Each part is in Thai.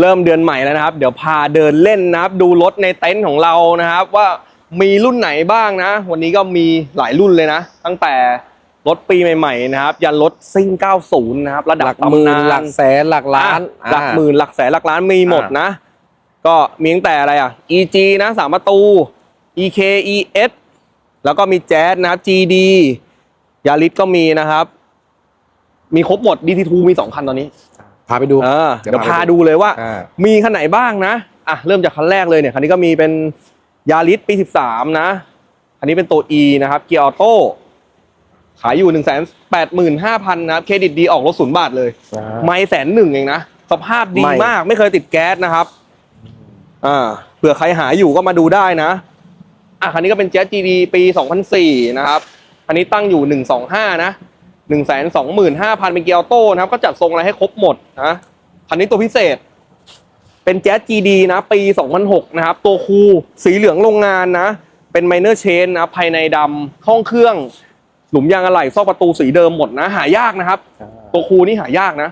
เริ่มเดือนใหม่แล้วนะครับ เดี๋ยวพาเดินเล่นนะครับ ดูรถในเต็นท์ของเรานะครับ ว่ามีรุ่นไหนบ้างนะ วันนี้ก็มีหลายรุ่นเลยนะ ตั้งแต่รถปีใหม่ๆนะครับ ยันรถซิ่ง 90 นะครับ ระดัหบลักหมื่นตำนานหลักแสนหลักล้านอะหลักหมื่นหลักแสนหลักล้านมีหมดอะนะ ก็มีตั้งแต่อะไรอะ EG นะสามประตู EK ES แล้วก็มีแจ๊สนะครับ GD ยาริสก็มีนะครับ มีครบหมด DT2 มีสองคันตอนนี้ พาไปดูเออเดี๋เดี๋ยยววพาพาไปดูดูเลยว่า อ่า มีคันไหนบ้างนะ อะ เริ่มจากคันแรกเลยเนี่ย คันนี้ก็มีเป็นยาริสปี 13 นะ คันนี้เป็นตัว E นะครับ เกียร์ออโต้ ขายอยู่ 1 8 5 0 0 0นะครับ เครดิตดีออกรถศูนย์บาทเลย ไม่แสนหนึ่งเองนะ สภาพดีไม่ มาก ไม่เคยติดแก๊สนะครับ อ่า เผื่อใครหาอยู่ก็มาดูได้นะ อะ คันนี้ก็เป็นแจ๊ส GD ปี 2004 นะครับ คันนี้ตั้งอยู่ 125 นะ 125,000 เป็นเกียร์ออโต้นะครับ ก็จัดทรงอะไรให้ครบหมดนะคันนี้ตัวพิเศษ เป็นแจ๊ส GD นะ ปี 2006 นะครับ ตัวคูสีเหลืองโรงงานนะ เป็นไมเนอร์เชนนะภายในดำห้องเครื่อง หลุมยางอะไหล่ซอกประตูสีเดิมหมดนะ หายากนะครับ ตัวคูนี่หายากนะ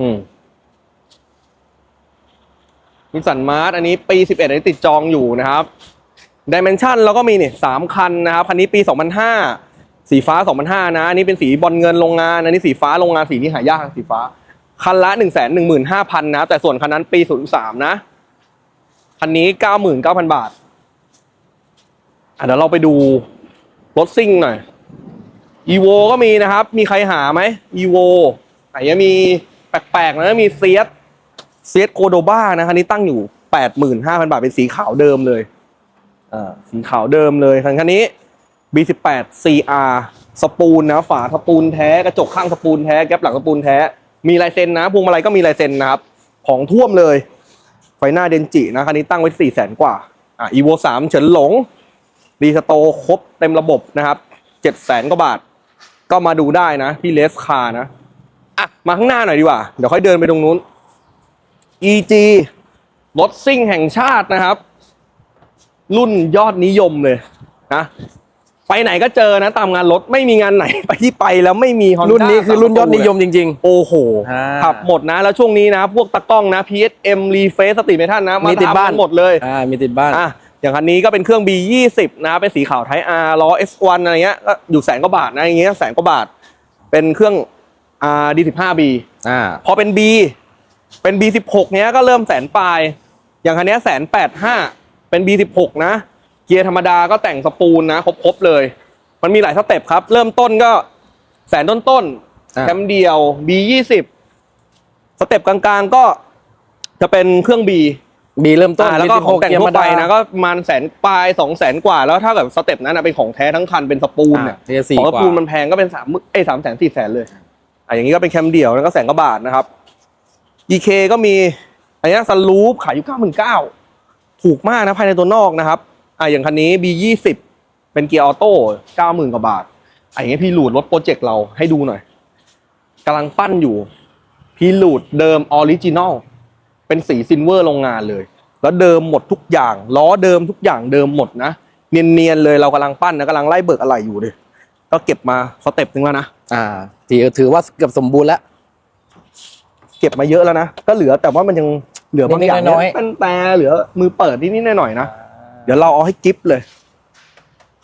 อืมนิสสันมาร์อันนี้ปี 11 อันนี้ติดจองอยู่นะครับดิเมนชันเราก็มีเนี่ยสามคันนะครับ คันนี้ปี 2005 สีฟ้า 2005 นะ อันนี้เป็นสีบอลเงินโรงงาน อันนี้สีฟ้าโรงงานสีนี้หายากสีฟ้า คันละ 1 1 5 0 0 0 นะ แต่ส่วนคันนั้นปี 03 นะ คันนี้ 99,000 บาท อะเดี๋ยวเราไปดูรถซิ่งหน่อยอีโวก็มีนะครับ มีใครหาไหมอีโวอะยังมีแปลกๆนะมีเซียสเซียสโคโดบ้านะคันนี้ตั้งอยู่ 85,000 บาทเป็นสีขาวเดิมเลยอ่าสีขาวเดิมเลยคันคันนี้ B18 CR สปูลนะฝาสปูลแท้กระจกข้างสปูลแท้แก๊ปหลังสปูลแท้ มีลายเซ็นนะพวงมาลัยก็มีลายเซ็นนะครับ ของท่วมเลย ไฟหน้าเดนจินะคันนี้ตั้งไว้4 0 0 0 0 0กว่าอะ Evo 3เฉินหลงรีสโตครบเต็มระบบนะครับ7 0 0 0 0 0กว่าบาท ก็มาดูได้นะที่เลสคานะอะมาข้างหน้าหน่อยดีกว่า เดี๋ยวค่อยเดินไปตรงนู้น EG รถซิ่งแห่งชาตินะครับ รุ่นยอดนิยมเลยนะ ไปไหนก็เจอนะตามงานรถไม่มีงานไหน ไปที่ไปแล้วไม่มี Honda รุ่นนี้คือรุ่นยอดนิยมจริง โอ้โหอ่าขับหมดนะ แล้วช่วงนี้นะ พวกตะกล้องนะ PSM Reface สติเมทัลนะมามีติดทำบ้านกันหมดเลยๆ อ่า มีติดบ้าน อะอย่างคันนี้ก็เป็นเครื่อง B20 นะเป็นสีขาวไทย R ล้อ S1 อะไรเงี้ยก็อยู่แสนกว่าบาทนะอย่างเงี้ยแสนกว่าบาท เป็นเครื่อง R D15B อ่า พอเป็น B เป็น B16 เนี้ยก็เริ่มแสนปลาย อย่างคันเนี้ยแสนแปดห้าเป็น B16 นะ เกียร์ธรรมดาก็แต่งสปูลนะครบๆเลย มันมีหลายสเต็ปครับ เริ่มต้นก็แสนต้นๆอ่าแคมเดียว B20 สเต็ปกลางๆก็จะเป็นเครื่อง B บีเริ่มต้นอ่าแล้วก็ของแต่งเกียร์ทั่มาวไปดานะก็ประมาณแสนปลายสองแสนกว่า แล้วถ้าเกิดสเต็ปนั้นนะเป็นของแท้ทั้งคันเป็นสปูลอ่าเนี่ยเกียร์สี่ของกสว่าปูลมันแพงก็เป็นสามเอ้ยสามแสนสี่แสนเลยอะอย่างนี้ก็เป็นแคมเดี่ยวแล้วก็แสนกว่าบาทนะครับ EK ก็มีอันนี้ซันรูฟขายอยู่เก้าหมื่นเก้าถูกมากนะภายในตัวนอกนะครับ อะอย่างคันนี้ B20 เป็นเกียร์ออโต้เก้าหมื่นกว่าบาทอะอย่างนี้พี่หลูดรถโปรเจกต์เราให้ดูหน่อยกำลังปั้นอยู่ พี่หลูดเดิมออริจินอลเป็นสีซิลเวอร์โรงงานเลย แล้วเดิมหมดทุกอย่าง ล้อเดิมทุกอย่างเดิมหมดนะ เนียนๆเลยเรากำลังปั้นนะกำลังไล่เบิกอะไรอยู่เลยก็เก็บมาสเต็ปหนึ่งแล้วนะอ่าถือถือว่าเกือบสมบูรณ์แล้ว เก็บมาเยอะแล้วนะ ก็เหลือแต่ว่ามันยังเหลือบางอย่างนิดๆน้อยๆ เป็นแต่เหลือมือเปิดนิดๆหน่อยๆนะ เดี๋ยวเราเอาให้กิฟเลย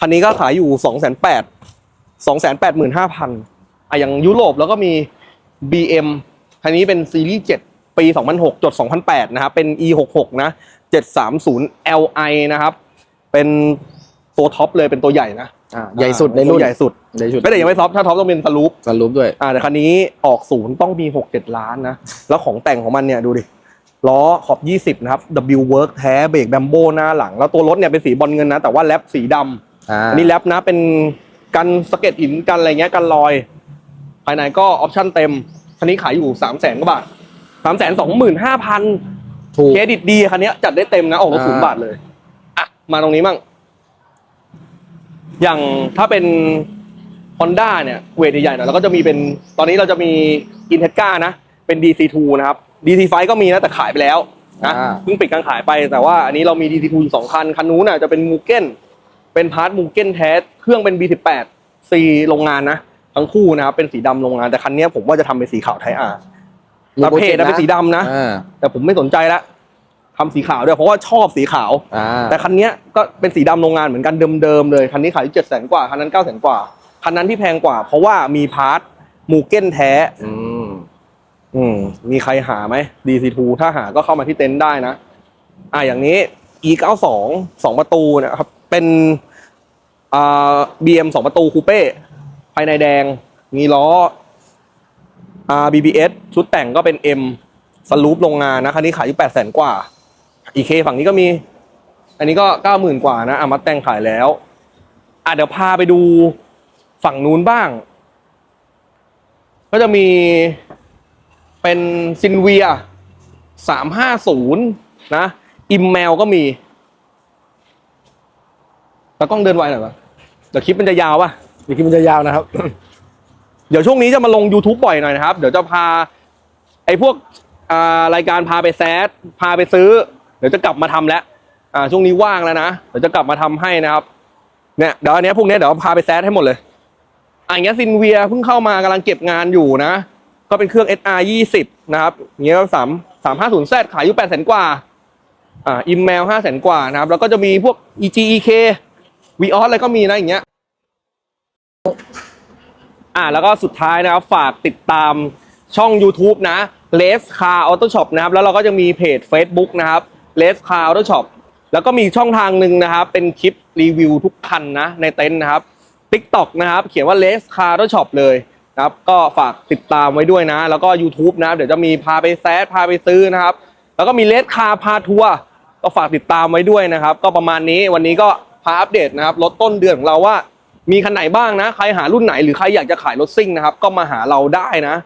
คันนี้ก็ขายอยู่สองแสนแปดสองแสนแปดหมื่นห้าพันอะอย่างยุโรปแล้วก็มี BM คันนี้เป็นซีรีส์7ปี 2006จด2008 นะครับ เป็น E66 นะ 730 Li นะครับ เป็นตัวท็อปเลยเป็นตัวใหญ่นะอ่าใหญ่สุดในตัรุ่วนใหญ่สุดใหญ่สุดไม่แต่ยังไม่ท็อปถ้าท็อปต้องเป็นสลูปสรุปด้วยอ่าแต่คันนี้ออกศูนย์ต้องมีหกเจ็ดล้านนะ แล้วของแต่งของมันเนี่ยดูดิ ล้อขอบ 20 นะครับ W Work แท้เบรกแบมโบหน้าหลัง แล้วตัวรถเนี่ยเป็นสีบอลเงินนะ แต่ว่าแรปสีดำอ่าอันนี้แรปนะเป็นกันสะเก็ดหินกันอะไรเงี้ยกันรอย ภายในก็ออปชั่นเต็ม คันนี้ขายอยู่ 3 0 0แสนกว่าบาท3 2 5 0 0 0ถูกเครดิตดีคันนี้จัดได้เต็มนะ ออกรถอ่าศูนย์บาทเลย อะ มาตรงนี้มั่ง อย่างถ้าเป็น Honda เนี่ย เวทใหญ่ๆหน่อยแล้วก็จะมีเป็นตอนนี้เราจะมี i n t e g a นะ เป็น DC2 นะครับ DC5 ก็มีนะแต่ขายไปแล้วนะอ่า เพิ่งปิดการขายไปแต่ว่าอันนี้เรามี DC2 อยู่สองคันคันนู้นน่ะจะเป็นมูเก้นเป็นพาร์ทมูเก้นแท้เครื่องเป็น B18 C โรงงานนะทั้งคู่นะครับเป็นสีดำโรงงานแต่คันเนี้ยผมว่าจะทำเป็นสีขาวไทยอาร์แต่เพจอะเป็นสีดำนะ อ่าแต่ผมไม่สนใจละทำสีขาวด้วยเพราะว่าชอบสีขาว อ่าแต่คันเนี้ยก็เป็นสีดำโรงงานเหมือนกันเดิมๆเลย คันนี้ขายเจ็ดแสนกว่า คันนั้นเก้าแสนกว่า คันนั้นที่แพงกว่า เพราะว่ามีพาร์ทมูเก้นแท้ อืม อืม มีใครหาไหม DC2 ถ้าหาก็เข้ามาที่เต็นท์ได้นะ อ่าอย่างนี้ E92 สองประตูนะครับ เป็นอ่า BM สองประตูคูเป้ภายในแดง มีล้ออ่า BBS ชุดแต่งก็เป็น M สลูปโรงงานนะคันนี้ขายอยู่แปดแสนกว่า EK ฝั่งนี้ก็มี อันนี้ก็เก้าหมื่นกว่านะอะมาแต่งขายแล้ว อะเดี๋ยวพาไปดูฝั่งนู้นบ้าง ก็จะมี เป็นซินเวียสามห้าศูนย์นะอิมแมวก็มีแล้วกล้องเดินไวหน่อยวะเดี๋ยวคลิปมันจะยาวป่ะอีกทีมันจะยาวนะครับ เดี๋ยวช่วงนี้จะมาลง YouTube บ่อยหน่อยนะครับ เดี๋ยวจะพา ไอ้พวกอ่ารายการพาไปแซดพาไปซื้อ เดี๋ยวจะกลับมาทำแล้วอ่าช่วงนี้ว่างแล้วนะเดี๋ยวจะกลับมาทำให้นะครับเนี่ยเดี๋ยวอันเนี้ยพวกเนี้ยเดี๋ยวพาไปแซดให้หมดเลยอะอย่างเงี้ยซินเวียเพิ่งเข้ามากำลังเก็บงานอยู่นะ ก็เป็นเครื่อง SR 20 นะครับเงี้ยสามสามห้าศูนย์แซดขายอยู่แปดแสนกว่า อ่าอิมแมวห้าแสนกว่านะครับ แล้วก็จะมีพวก EG EK วีออสอะไรก็มีนะอย่างเงี้ย อ่า แล้วก็สุดท้ายนะครับ ฝากติดตามช่อง YouTube นะ Les Car Auto Shop นะครับ แล้วเราก็จะมีเพจ Facebook นะครับ Les Car Auto Shop แล้วก็มีช่องทางหนึ่งนะครับ เป็นคลิปรีวิวทุกคันนะ ในเต็นท์นะครับ TikTok นะครับ เขียนว่า Les Car Auto Shop เลย นะครับก็ฝากติดตามไว้ด้วยนะ แล้วก็ YouTube นะครับเดี๋ยวจะมีพาไปแซดพาไปซื้อนะครับ แล้วก็มีเลสคาพาทัวร์ก็ฝากติดตามไว้ด้วยนะครับ ก็ประมาณนี้วันนี้ก็พาอัปเดตนะครับรถต้นเดือนของเราว่ามีคันไหนบ้างนะ ใครหารุ่นไหนหรือใครอยากจะขายรถซิ่งนะครับ ก็มาหาเราได้นะ